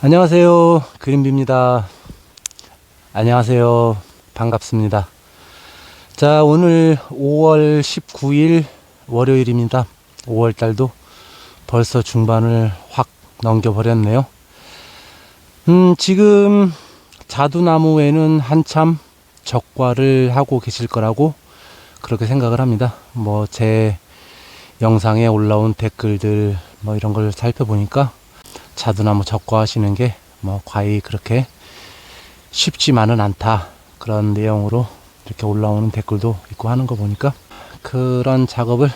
안녕하세요. 그린비입니다. 안녕하세요. 반갑습니다. 자, 오늘 5월 19일 월요일입니다. 5월 달도 벌써 중반을 확 넘겨버렸네요. 음, 지금 자두나무에는 한참 적과를 하고 계실 거라고 그렇게 생각을 합니다. 뭐, 제 영상에 올라온 댓글들 뭐 이런 걸 살펴보니까 자두나무 적과하시는 게 뭐 과히 그렇게 쉽지만은 않다 그런 내용으로 이렇게 올라오는 댓글도 있고 하는 거 보니까 그런 작업을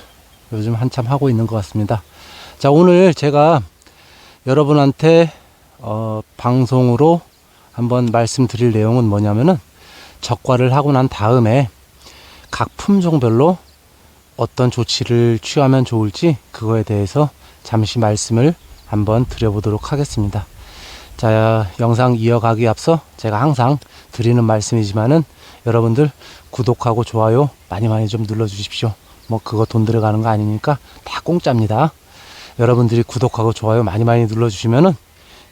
요즘 한참 하고 있는 것 같습니다. 자 오늘 제가 여러분한테 어, 방송으로 한번 말씀드릴 내용은 뭐냐면은 적과를 하고 난 다음에 각 품종별로 어떤 조치를 취하면 좋을지 그거에 대해서 잠시 말씀을 한번 드려보도록 하겠습니다. 자, 영상 이어가기 앞서 제가 항상 드리는 말씀이지만은 여러분들 구독하고 좋아요 많이 많이 좀 눌러 주십시오. 뭐 그거 돈 들어가는 거 아니니까 다 공짜입니다. 여러분들이 구독하고 좋아요 많이 많이 눌러 주시면은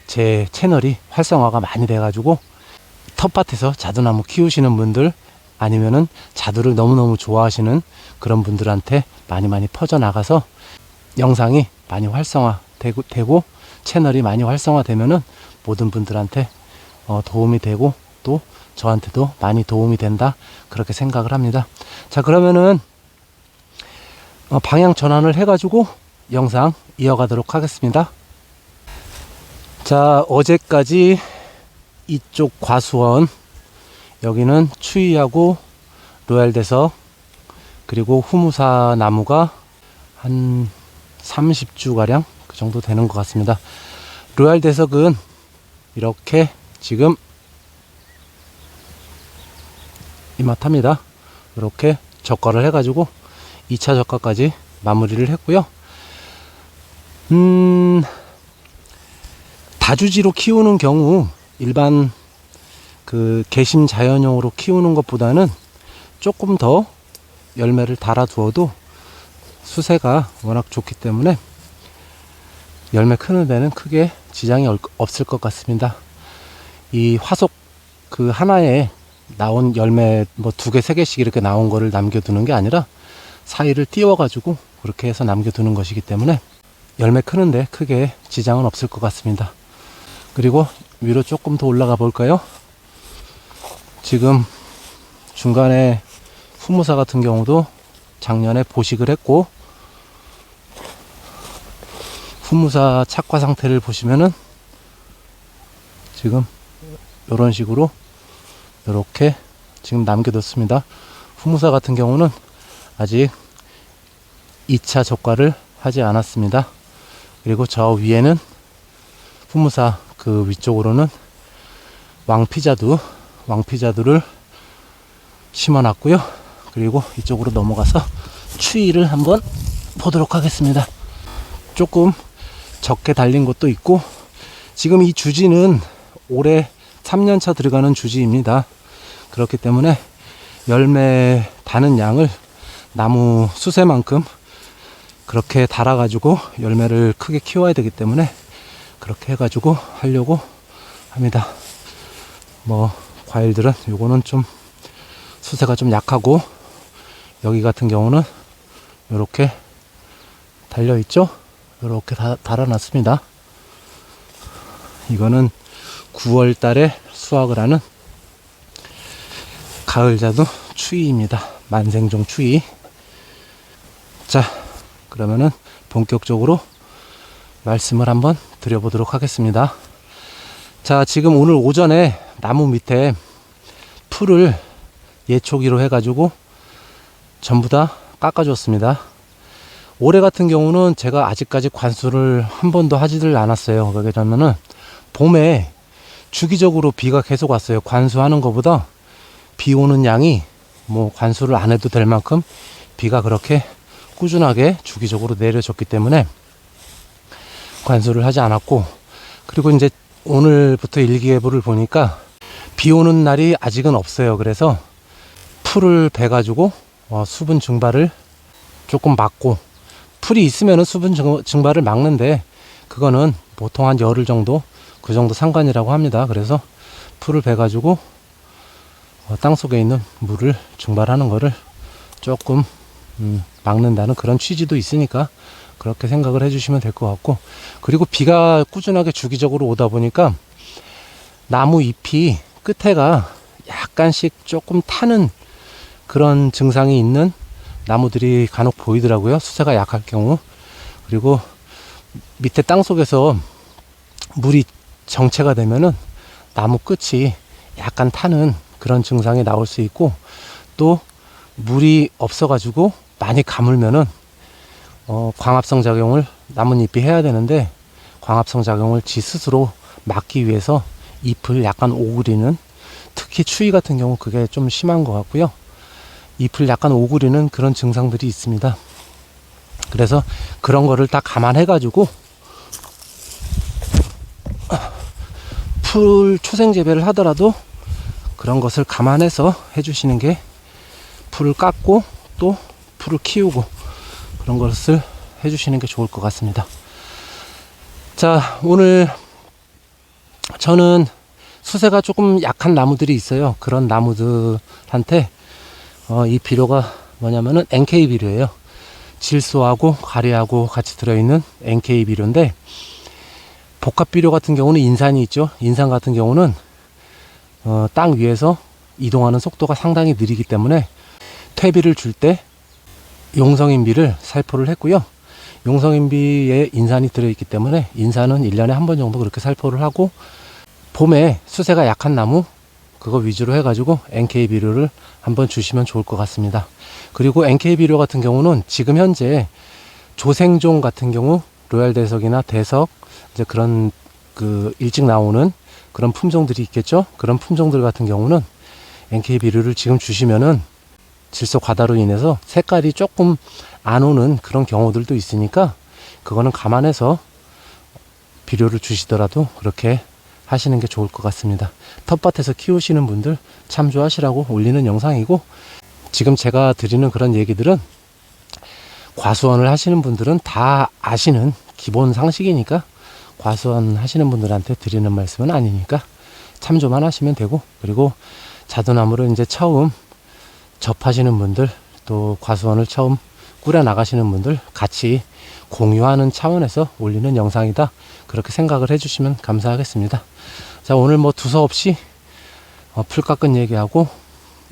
제 채널이 활성화가 많이 돼 가지고 텃밭에서 자두나무 키우시는 분들 아니면은 자두를 너무너무 좋아하시는 그런 분들한테 많이 많이 퍼져나가서 영상이 많이 활성화 되고 되고 채널이 많이 활성화되면은 모든 분들한테 어, 도움이 되고 또 저한테도 많이 도움이 된다 그렇게 생각을 합니다. 자 그러면은 어, 방향 전환을 해 가지고 영상 이어가도록 하겠습니다. 자 어제까지 이쪽 과수원 여기는 추위하고 로얄대석 그리고 후무사 나무가 한 30주 가량 그 정도 되는 것 같습니다. 로얄대석은 이렇게 지금 이마탑니다. 이렇게 적과를 해가지고 2차 적과까지 마무리를 했고요. 음, 다주지로 키우는 경우 일반 그 개심 자연용으로 키우는 것보다는 조금 더 열매를 달아두어도 수세가 워낙 좋기 때문에 열매 크는 데는 크게 지장이 얼- 없을 것 같습니다. 이 화속 그 하나에 나온 열매 뭐 두 개, 세 개씩 이렇게 나온 거를 남겨두는 게 아니라 사이를 띄워가지고 그렇게 해서 남겨두는 것이기 때문에 열매 크는데 크게 지장은 없을 것 같습니다. 그리고 위로 조금 더 올라가 볼까요? 지금 중간에 후무사 같은 경우도 작년에 보식을 했고 후무사 착화 상태를 보시면은 지금 이런 식으로 이렇게 지금 남겨뒀습니다. 후무사 같은 경우는 아직 2차 적과를 하지 않았습니다. 그리고 저 위에는 후무사 그 위쪽으로는 왕피자두 왕피자두를 심어놨고요. 그리고 이쪽으로 넘어가서 추위를 한번 보도록 하겠습니다. 조금 적게 달린 것도 있고 지금 이 주지는 올해 3년차 들어가는 주지입니다. 그렇기 때문에 열매 다는 양을 나무 수세만큼 그렇게 달아가지고 열매를 크게 키워야 되기 때문에 그렇게 해가지고 하려고 합니다. 뭐 과일들은 요거는 좀 수세가 좀 약하고 여기 같은 경우는 이렇게 달려 있죠. 이렇게 다, 달아놨습니다. 이거는 9월 달에 수확을 하는 가을자두 추위입니다. 만생종 추위. 자, 그러면은 본격적으로 말씀을 한번 드려보도록 하겠습니다. 자, 지금 오늘 오전에 나무 밑에 풀을 예초기로 해가지고 전부 다 깎아줬습니다. 올해 같은 경우는 제가 아직까지 관수를 한 번도 하지를 않았어요. 왜냐면은 봄에 주기적으로 비가 계속 왔어요. 관수하는 것보다 비 오는 양이 뭐 관수를 안 해도 될 만큼 비가 그렇게 꾸준하게 주기적으로 내려졌기 때문에 관수를 하지 않았고 그리고 이제 오늘부터 일기예보를 보니까 비 오는 날이 아직은 없어요. 그래서 풀을 베가지고 어, 수분 증발을 조금 막고 풀이 있으면은 수분 증- 증발을 막는데 그거는 보통 한 열흘 정도 그 정도 상관이라고 합니다. 그래서 풀을 베가지고 어, 땅 속에 있는 물을 증발하는 거를 조금 음, 막는다는 그런 취지도 있으니까 그렇게 생각을 해주시면 될 것 같고 그리고 비가 꾸준하게 주기적으로 오다 보니까 나무 잎이 끝에가 약간씩 조금 타는 그런 증상이 있는 나무들이 간혹 보이더라고요. 수세가 약할 경우. 그리고 밑에 땅 속에서 물이 정체가 되면은 나무 끝이 약간 타는 그런 증상이 나올 수 있고 또 물이 없어가지고 많이 가물면은 어, 광합성 작용을 나뭇잎이 해야 되는데 광합성 작용을 지 스스로 막기 위해서 잎을 약간 오그리는 특히 추위 같은 경우 그게 좀 심한 것 같고요. 잎을 약간 오그리는 그런 증상들이 있습니다. 그래서 그런 거를 다 감안해 가지고 풀 초생 재배를 하더라도 그런 것을 감안해서 해주시는 게 풀을 깎고 또 풀을 키우고 그런 것을 해주시는 게 좋을 것 같습니다. 자, 오늘 저는 수세가 조금 약한 나무들이 있어요. 그런 나무들한테 어, 이 비료가 뭐냐면은 NK 비료예요. 질소하고 가리하고 같이 들어있는 NK 비료인데 복합 비료 같은 경우는 인산이 있죠. 인산 같은 경우는 어, 땅 위에서 이동하는 속도가 상당히 느리기 때문에 퇴비를 줄 때 용성인비를 살포를 했고요. 용성인비에 인산이 들어있기 때문에 인산은 1년에 한 번 정도 그렇게 살포를 하고 봄에 수세가 약한 나무 그거 위주로 해가지고 NK 비료를 한번 주시면 좋을 것 같습니다. 그리고 NK 비료 같은 경우는 지금 현재 조생종 같은 경우 로얄 대석이나 대석 이제 그런 그 일찍 나오는 그런 품종들이 있겠죠. 그런 품종들 같은 경우는 NK 비료를 지금 주시면은 질소 과다로 인해서 색깔이 조금 안 오는 그런 경우들도 있으니까 그거는 감안해서 비료를 주시더라도 그렇게 하시는 게 좋을 것 같습니다. 텃밭에서 키우시는 분들 참조하시라고 올리는 영상이고 지금 제가 드리는 그런 얘기들은 과수원을 하시는 분들은 다 아시는 기본 상식이니까 과수원 하시는 분들한테 드리는 말씀은 아니니까 참조만 하시면 되고 그리고 자두나무를 이제 처음 접하시는 분들 또 과수원을 처음 꾸려 나가시는 분들 같이 공유하는 차원에서 올리는 영상이다 그렇게 생각을 해주시면 감사하겠습니다. 자 오늘 뭐 두서없이 어, 풀 깎은 얘기하고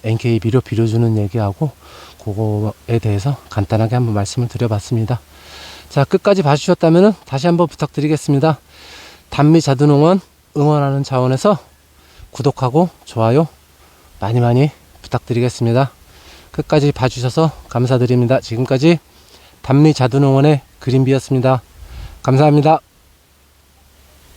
NK 비료 비료 주는 얘기하고 그거에 대해서 간단하게 한번 말씀을 드려봤습니다. 자 끝까지 봐주셨다면 다시 한번 부탁드리겠습니다. 단미 자두농원 응원하는 차원에서 구독하고 좋아요 많이 많이 부탁드리겠습니다. 끝까지 봐주셔서 감사드립니다. 지금까지 단미 자두농원의 그린비였습니다. 감사합니다